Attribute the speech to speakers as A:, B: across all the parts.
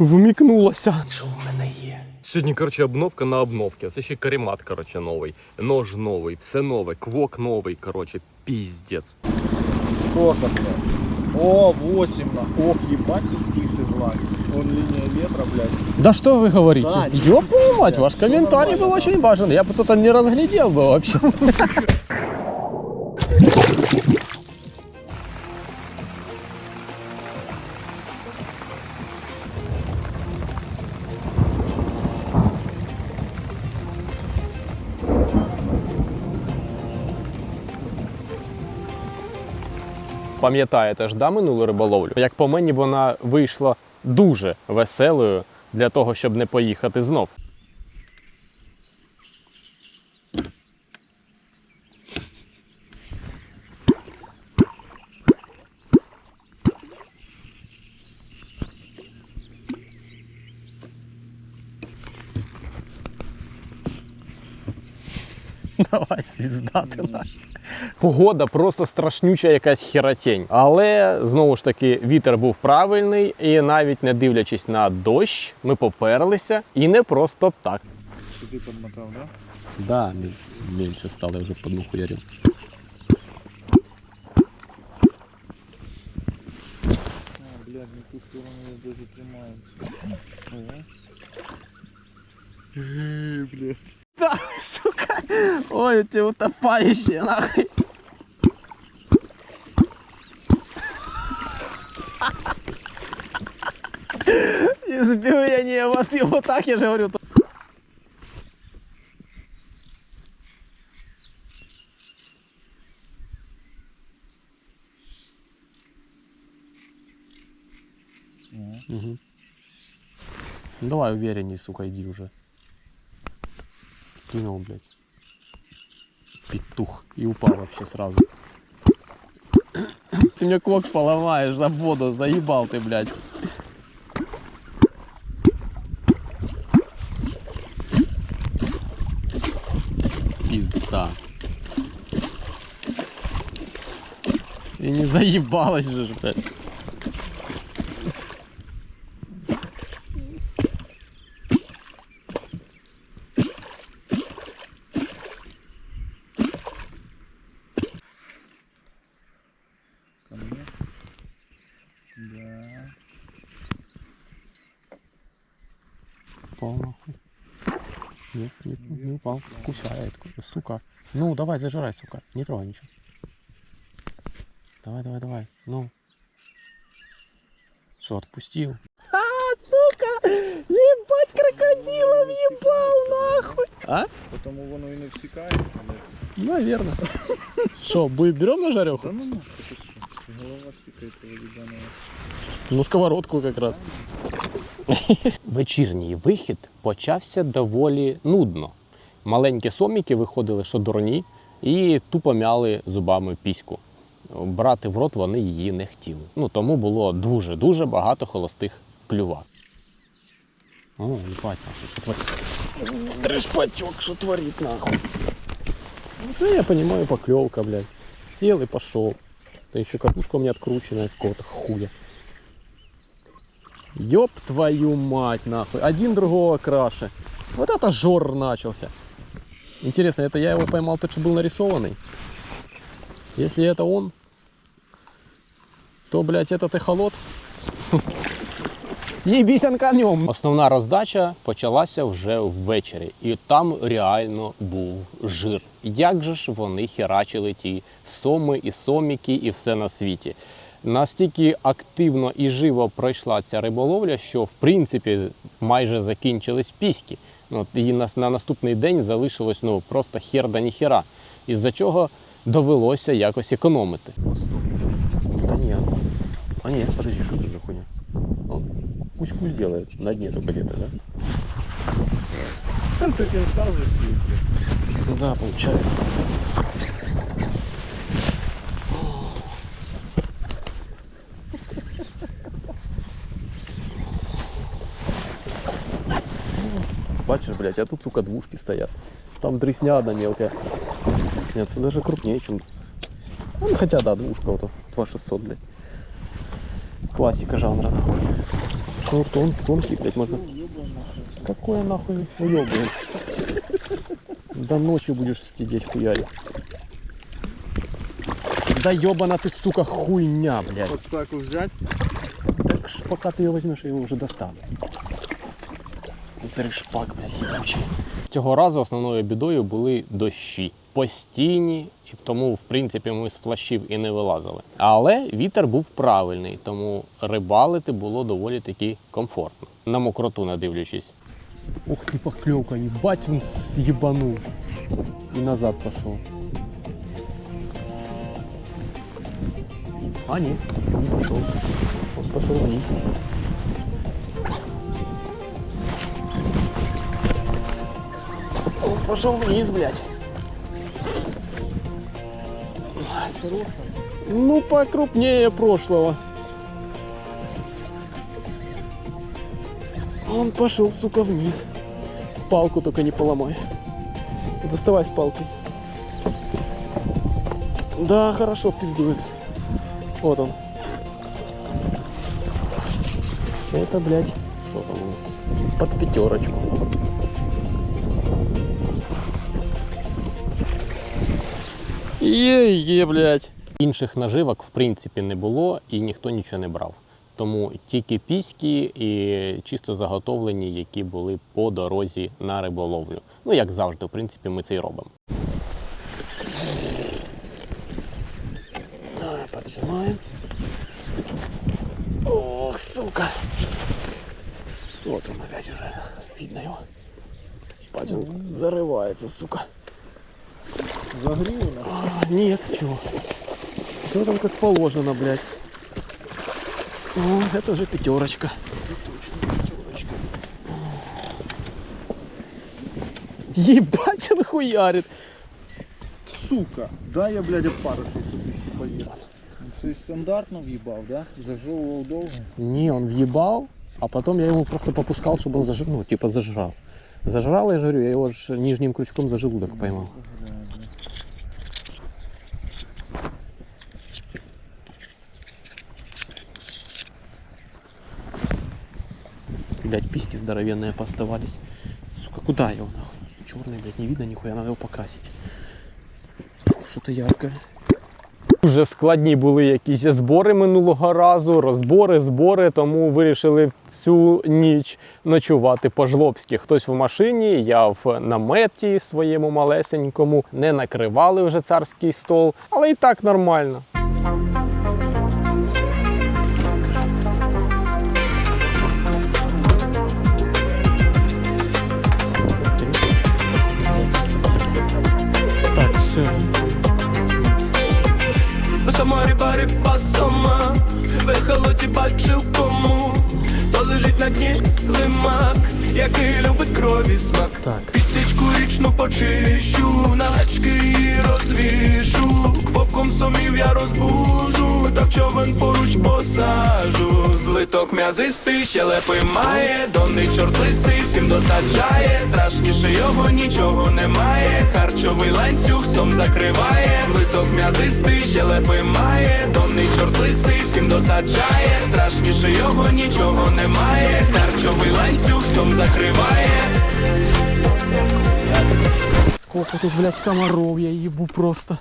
A: вмікнулося. Що в мене є? Сьогодні, коротше, обновка на обновці. Це ще каремат, коротше, новий. Нож новий, все нове, квок новий, коротше, піздець.
B: Сколько блядь? О, 8 на. Ох, ебать, тут тихий глаз. Вон линия ветра, блядь.
A: Да что вы говорите?
B: Да,
A: Ёб твою мать, ваш
B: всё
A: комментарий был
B: нормально,
A: очень важен. Я бы тут не разглядел бы вообще. Пам'ятаєте ж, да, минулу риболовлю? Як по мені, вона вийшла дуже веселою для того, щоб не поїхати знов. Давай звіздати наш. Погода просто страшнюча якась херотень. Але знову ж таки вітер був правильний, і навіть не дивлячись на дощ, ми поперлися і не просто так.
B: Что ты подмотал, да?
A: Да, менше стало вже по хуярів.
B: А, блядь, не ту сторону я даже тримаю. Э, блядь.
A: Да! Ой, эти утопающие, нахуй! Избиение, вот, и вот так я же говорю. Угу. Давай уверенней, сука, иди уже. Кинул, блядь. Петух. И упал вообще сразу. Ты мне квок поломаешь за воду, заебал ты, блядь. Пизда. И не заебалась же, блядь.
B: Ко мне? Да.
A: Упал нахуй. Нет, нет, не упал Кусает, ку- сука. Ну, давай, зажирай, сука. Не трогай ничего. Давай, давай, давай. Ну. Что, отпустил? А, сука! Ебать, крокодилов ебал, нахуй! А?
B: Потому воно и не всекается, блядь.
A: Наверное. Что, берем на жареху?
B: Да ну нахуй, ты что? Голова стыкает этого ебаного.
A: Ну, сковородку якраз. Вечірній вихід почався доволі нудно. Маленькі соміки виходили що дурні і тупо мяли зубами піську. Брати в рот вони її не хотіли. Ну тому було дуже-дуже багато холостих клювак. О, їбать, нахуй, що творить. Трешпачок, що творить, нахуй. Ну, я понимаю, поклевка, блядь. Сел и пошел. Да еще катушка у меня открученная какого-то хуя. Ёб твою мать, нахуй. Один другого краше. Вот это жор начался. Интересно, это я его поймал тот, что был нарисованный? Если это он, то, блядь, этот эхолот. Єбісь конем. Основна роздача почалася вже ввечері, і там реально був жир. Як же ж вони херачили ті соми і соміки, і все на світі. Настільки активно і живо пройшла ця риболовля, що в принципі майже закінчились піськи. От, і на, на наступний день залишилось ну просто хер да ніхера. Із-за чого довелося якось економити. Та ні. А ні, подожди, що це за хуйня? Он кусь-кусь делает на дне только где-то, да?
B: Там так и остался сидеть.
A: Ну да, получается. Бачишь, блядь, а тут, сука, двушки стоят. Там дресня одна мелкая. Нет, это даже крупнее, чем... Ну, хотя, да, двушка, вот 2600, блядь. Классика жанра, нахуй. Что, тон, тонкий, блядь, можно. Какое нахуй уебан? До ночи будешь сидеть хуярить. Да ебана ты, сука, хуйня, блядь.
B: Подсаку взять.
A: Так ж пока ты ее возьмешь, я его уже достану. Три шпак, блядь, ебучий. Цього разу основною бідою були дощі. Постійні, і тому, в принципі, ми з плащів і не вилазили. Але вітер був правильний, тому рибалити було доволі таки комфортно. На мокроту не дивлячись. Ух ти покльовка, їбать він з'їбанув. І назад пішов. А ні, не пішов. Он пошел вниз. Пошел вниз, блядь. Ну, покрупнее прошлого. Он пошел, сука, вниз. Палку только не поломай. Доставай с палкой. Да, хорошо пиздует. Вот он. Это, блядь, что там у нас? Под пятерочку. Є, є, блядь. Інших наживок в принципі не було і ніхто нічого не брав. Тому тільки піськи і чисто заготовлені, які були по дорозі на риболовлю. Ну, як завжди, в принципі, ми це й робимо. Давай, поджимаем. Ох, сука. Вот он опять уже. Видно его. Ебать, он зарывается, сука.
B: Загрів на.
A: А, нет, чего? Все там как положено, блядь. О, это уже пятерочка. Ебать, он хуярит.
B: Сука. Дай я, блядь, опаришся собі ще поїду. Це стандартно в'їбав, да? Зажовував довго.
A: Не, он въебал, а потом я его просто попускал, чтобы он зажрал, ну, типа зажрал. Зажрал, я же говорю, я его ж нижним крючком за желудок поймал. Блять, письки здоровенные поставались. Сука, куда его нахуй? Черный, блядь, не видно нихуя, надо его покрасить. Что-то яркое. Дуже складні були якісь збори минулого разу, розбори, збори, тому вирішили цю ніч ночувати по-жлобськи. Хтось в машині, я в наметі своєму малесенькому, не накривали вже царський стол, але і так нормально. Так.
C: Пісічку річну почищу начки її розвішу Квопком сумів я розбужу Та в човен поруч посажу М'язистий, щелепи має. Донний чорт лисий всім досаджає. Страшніше його нічого немає. Харчовий ланцюг сом закриває. Злиток м'язистий, щелепи має. Донний чорт лисий всім досаджає. Страшніше його нічого немає. Харчовий ланцюг сом закриває.
A: Сколько тут, блядь, комаров, я ебу просто.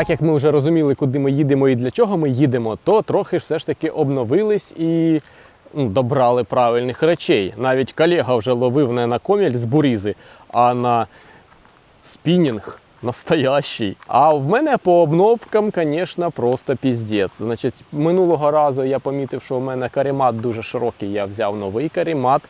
A: Так як ми вже розуміли, куди ми їдемо і для чого ми їдемо, то трохи все ж таки обновились і ну, добрали правильних речей. Навіть колега вже ловив не на коміль з бурізи, а на спінінг Настоящий. А в мене по обновкам, звісно, просто піздець. Значить, минулого разу я помітив, що у мене каремат дуже широкий. Я взяв новий каремат,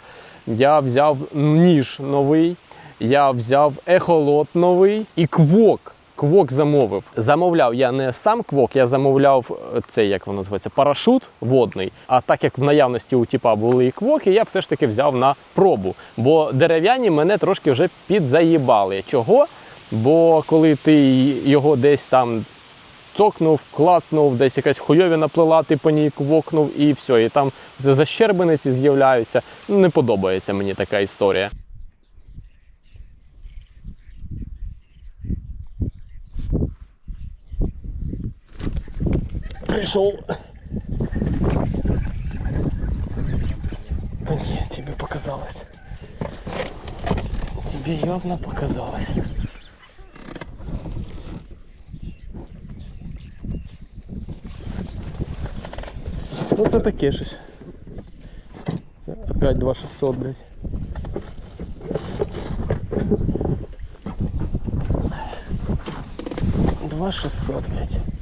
A: я взяв ніж новий, я взяв ехолот новий і квок. Квок замовив. Замовляв я не сам квок, я замовляв е, цей, як воно називається, парашут водний. А так як в наявності у тіпа були і квоки, я все ж таки взяв на пробу. Бо дерев'яні мене трошки вже підзаїбали. Чого? Бо коли ти його десь там цокнув, клацнув, десь якась хуйовіна плела, ти по ній квокнув і все. І там защербениці з'являються. Не подобається мені така історія. Пришел. Да нет, тебе показалось. Тебе явно показалось. Ну це таке щось. Це опять 2600, блядь. Два 600, блядь.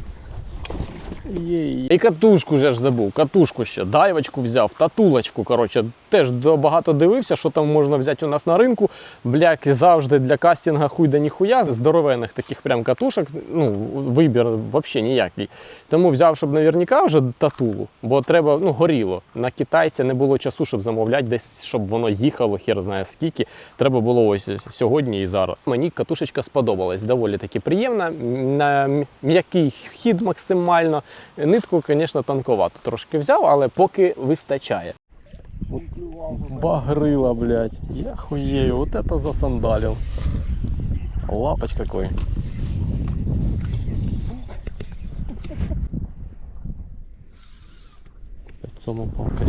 A: Є. І катушку вже ж забув. Катушку ще, дайвочку взяв, татулочку. Коротше, теж багато дивився, що там можна взяти у нас на ринку. Бляк завжди для кастинга хуй да ніхуя. Здоровенних таких прям катушок. Ну, вибір взагалі ніякий. Тому взяв, щоб наверняка вже татулу, бо треба, ну, горіло. На китайця не було часу, щоб замовляти десь, щоб воно їхало, хер знає скільки. Треба було ось сьогодні і зараз. Мені катушечка сподобалась. Доволі таки приємна. На м'який хід максимально. Нитку, звісно, тонковато трошки взяв, але поки вистачає. Багрила, блядь. Я хуею, вот это засандалил. Лапоч какой. Опять самопалка.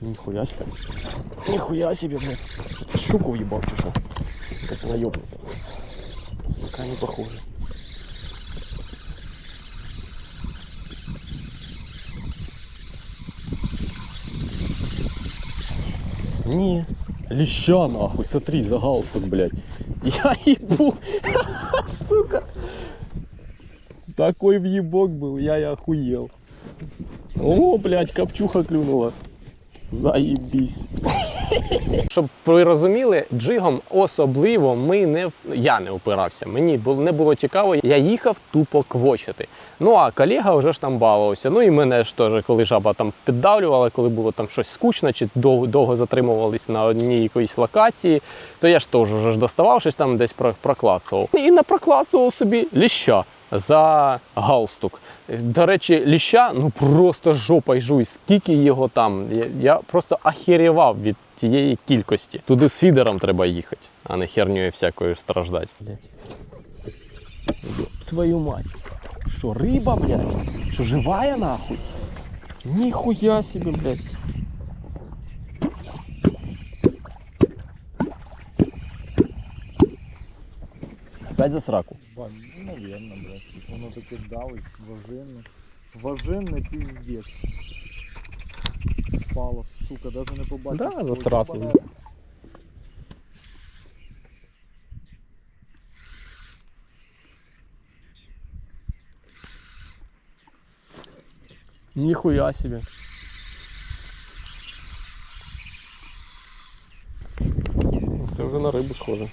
A: Нихуя себе. Нихуя себе, блядь. Щуку въебал, чи що? Якась вона Сука, не похоже. Не, леща нахуй, смотри, за галстук, блядь. Я ебу, сука. Такой въебок был, я и охуел. О, блядь, копчуха клюнула. Заебись. Щоб ви розуміли, джигом особливо ми не я не опирався. Мені бу- не було цікаво. Я їхав тупо квочити. Ну а колега вже ж там балувався. Ну і мене ж теж, коли жаба там піддавлювала, коли було там щось скучно, чи довго, довго затримувались на одній якоїсь локації, то я ж теж вже доставав щось там десь про- проклацував. І напроклацував собі ліща. За галстук. До речі, ліща ну просто жопа й жуй. Скільки його там? Я, я просто ахерівав від тієї кількості. Туди з фідером треба їхати, а не хернею всякою страждати. Твою мать. Що, риба, блядь? Що живая нахуй? Ніхуя себе, блядь. Опять за сраку.
B: Ба- Ну, наверно, блядь. Тут Воно таке давить, важинне. Важинне піздець. Впало, сука, даже не побачив.
A: Да, засрати. Ніхуя себе. Це вже на рибу схоже.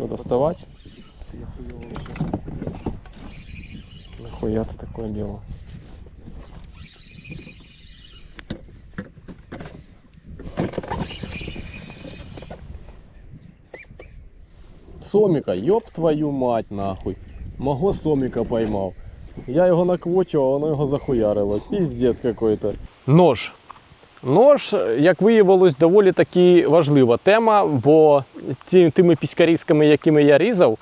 A: Що, доставати?
B: я хуйово вообще.
A: Нахуя ты такое делал? Сомика, ёб твою мать нахуй. Мого сомика поймав. Я його наквочив, а воно його захуярило. Піздець какой-то. Нож. Нож, як виявилось, доволі таки важлива тема, бо тими піськарізками, якими я різав,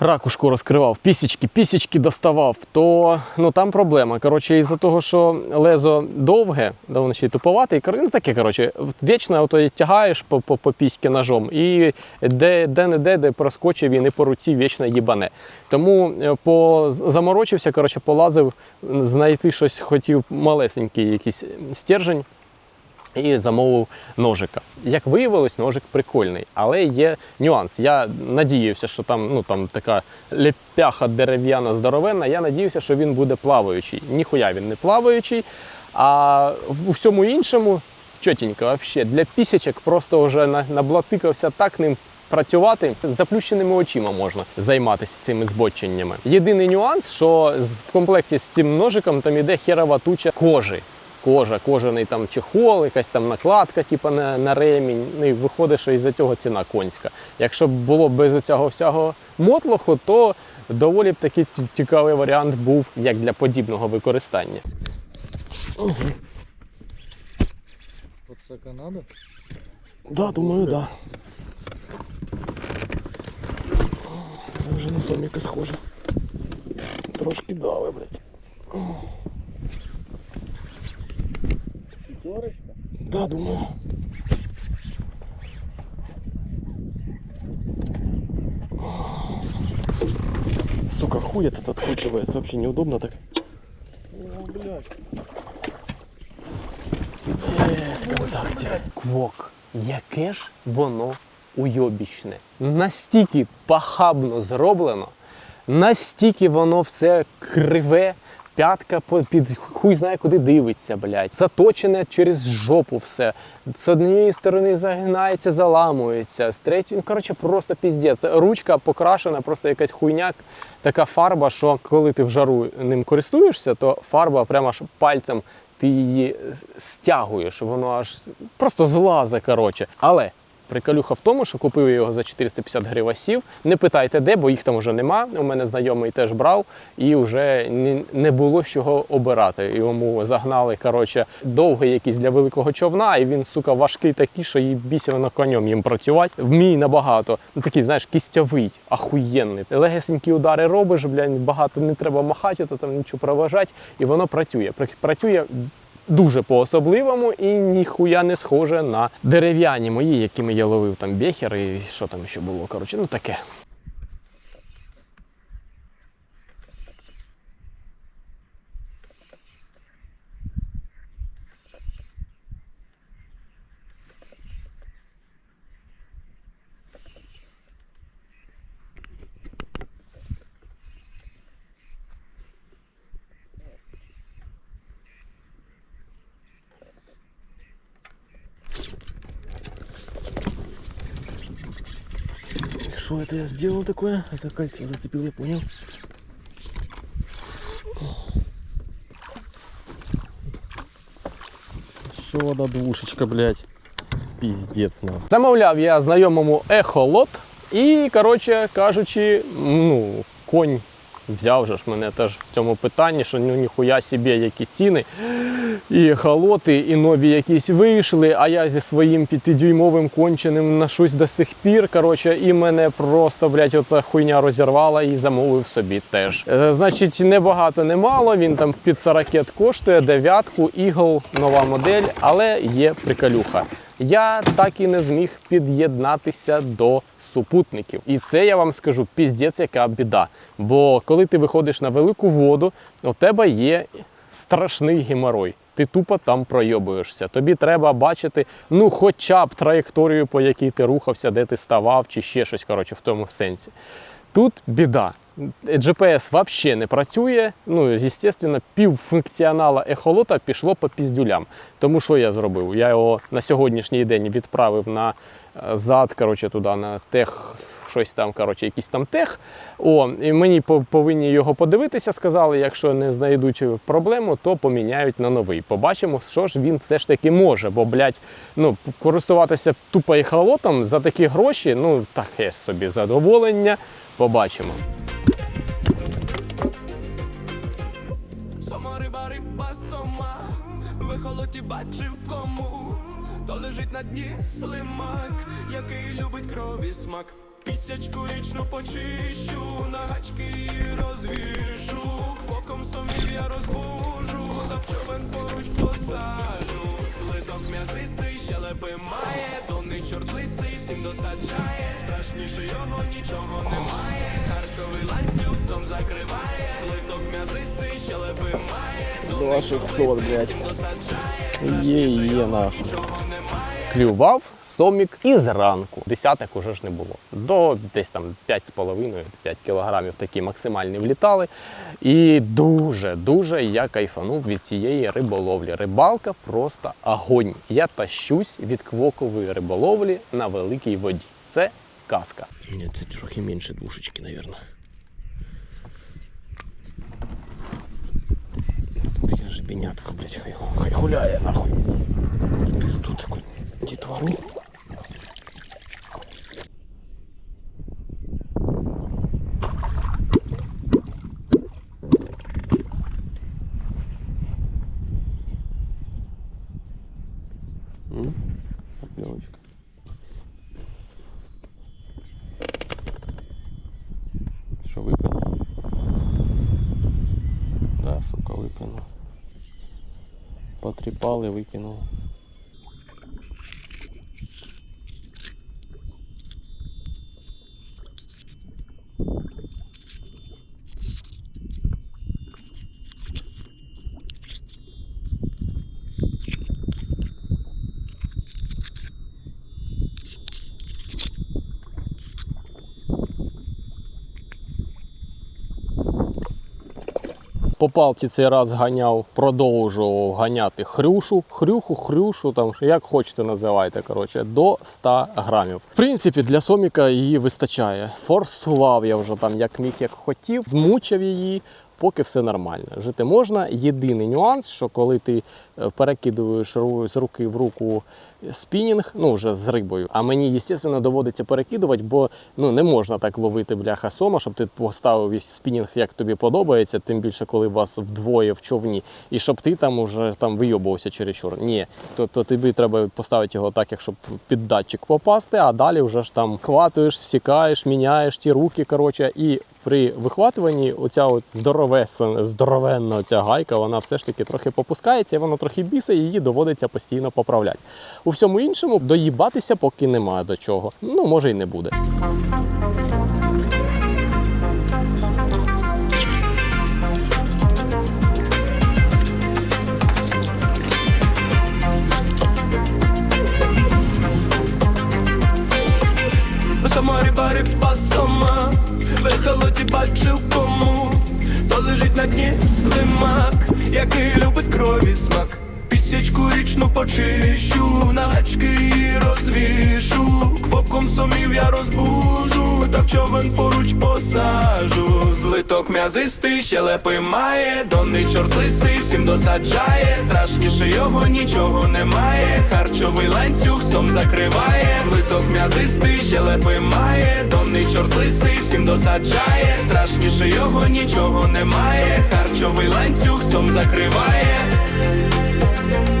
A: ракушку розкривав, пісічки, пісічки доставав, то ну, там проблема. Коротше, із-за того, що лезо довге, да воно ще й туповате, і ну, таке, коротше, вічно ото тягаєш по, по, піськи ножом, і де, де не де, де проскочив і по руці вічно їбане. Тому е, по, заморочився, коротше, полазив, знайти щось хотів малесенький якийсь стержень і замовив ножика. Як виявилось, ножик прикольний, але є нюанс. Я надіявся, що там, ну, там така лепяха дерев'яна здоровенна. Я надіявся, що він буде плаваючий. Ніхуя він не плаваючий. А в всьому іншому чотенько, взагалі, для пісячок просто вже наблатикався так ним. Працювати з заплющеними очима можна займатися цими збоченнями. Єдиний нюанс, що в комплекті з цим ножиком там іде херова туча кожи кожа, кожаний там чехол, якась там накладка, типу на, на ремінь. Ну і виходить, що із-за цього ціна конська. Якщо б було без цього всього мотлоху, то доволі б такий цікавий варіант був як для подібного використання.
B: Подсака надо?
A: Да, думаю, да. Це вже на соміка схоже. Трошки дави, блядь.
B: Пятерочка?
A: Да, думаю. Сука, хуй этот откручивается, вообще неудобно так.
B: О, блядь.
A: Без контактів. Квок. Яке ж воно уйобічне. Настільки пахабно зроблено, настільки воно все криве, п'ятка під хуй знає куди дивиться, блядь. Заточене через жопу все. З однієї сторони загинається, заламується, з третьої, ну, коротше, просто піздець. Ручка покрашена, просто якась хуйня, така фарба, що коли ти в жару ним користуєшся, то фарба прямо аж пальцем ти її стягуєш, воно аж просто злазе, коротше. Але приколюха в тому, що купив його за 450 гривасів. Не питайте де, бо їх там вже нема. У мене знайомий теж брав, і вже не було з чого обирати. Йому загнали коротше, довгий якийсь для великого човна, і він, сука, важкий такий, що їй бісено конем їм працювати. Вмій набагато. Ну такий, знаєш, кістьовий, ахуєнний. Легесенькі удари робиш, блядь, багато не треба махати, то там нічого проважати, і воно працює. Працює дуже по-особливому і ніхуя не схоже на дерев'яні мої, якими я ловив там бехер і що там ще було. Коротше, ну таке. Что это я сделал такое? За кольцо зацепил, я понял. Що вода двушечка, блядь. Піздець, ну. Замовляв я знайомому ехолот. І, коротше кажучи, ну, конь взяв же ж мене теж в цьому питанні, що ну ніхуя собі, які ціни. І халоти, і нові якісь вийшли, а я зі своїм п'ятидюймовим конченим ношусь до сих пір. Коротше, і мене просто, блядь, оця хуйня розірвала і замовив собі теж. Е, значить, не багато, не мало. Він там під 40 коштує дев'ятку, Eagle, нова модель, але є приколюха. Я так і не зміг під'єднатися до супутників. І це я вам скажу піздець, яка біда. Бо коли ти виходиш на велику воду, у тебе є страшний геморой. Ти тупо там пройобуєшся. Тобі треба бачити, ну, хоча б траєкторію, по якій ти рухався, де ти ставав, чи ще щось, коротше, в тому сенсі. Тут біда. GPS взагалі не працює. Ну, звісно, пів функціонала ехолота пішло по піздюлям. Тому що я зробив? Я його на сьогоднішній день відправив на е, зад, коротше, туди на тех. Щось там, коротше, якийсь там тех. О, і мені повинні його подивитися. Сказали, якщо не знайдуть проблему, то поміняють на новий. Побачимо, що ж він все ж таки може. Бо, блядь, ну, користуватися тупо ехолотом за такі гроші, ну таке собі задоволення. Побачимо.
C: Сома риба, риба, сома В ехолоті бачив кому То лежить на дні слимак, який любить крові смак Пісячку річну почищу, на гачки розвішу, фоком сумів я розбужу, та в човен поруч посажу. Злиток м'язистий, щелепи має, донний чорт лисий всім досаджає. Страшніше його нічого немає. Харчовий ланцюг сом закриває. Злиток м'язистий, щелепи має, чорт лисий всім досаджає.
A: Є, є нахуй. Клював сомік і зранку. Десяток уже ж не було. До десь там 5,5-5 кілограмів такі максимальні влітали. І дуже-дуже я кайфанув від цієї риболовлі. Рибалка просто огонь. Я тащусь від квокової риболовлі на великій воді. Це казка. Ні, це трохи менше двушечки, мабуть. Тут є жебенятко, блядь, хай, хай гуляє нахуй. В пизду дітвору. М? Поклевочка. Що випив? Да, сука, викинув. Потріпав і викинув. По палці цей раз ганяв, продовжував ганяти хрюшу, хрюху, хрюшу, там як хочете називайте, коротше, до 100 грамів. В принципі, для соміка її вистачає. Форсував я вже там як міг, як хотів, мучив її. Поки все нормально. Жити можна. Єдиний нюанс, що коли ти перекидуєш ру- з руки в руку спінінг, ну вже з рибою. А мені, звісно, доводиться перекидувати, бо ну не можна так ловити бляха сома, щоб ти поставив спінінг, як тобі подобається, тим більше, коли вас вдвоє в човні, і щоб ти там уже там вийобувався чересчур. Ні, тобто тобі треба поставити його так, як щоб під датчик попасти, а далі вже ж там хватуєш, всікаєш, міняєш ті руки. Коротше, і при вихватуванні оця от здоровесна, здоровенна оця гайка, вона все ж таки трохи попускається, і вона трохи бісить, і її доводиться постійно поправляти. У всьому іншому доїбатися поки немає до чого. Ну, може й не буде.
C: Сама риба, риба В ехолоті бачив кому То лежить на дні слимак Який любить крові смак Пісячку річну почищу На гачки її розвішу. Квоком сумів я розбужу Та в човен поруч посажу. Злиток м'язистий, щелепи має Донний чорт лисий всім досаджає. Страшніше його нічого немає Харчовий ланцюг сом закриває. Злиток м'язистий, щелепи має Донний чорт лисий всім досаджає. Страшніше його нічого немає Харчовий ланцюг сом закриває Thank you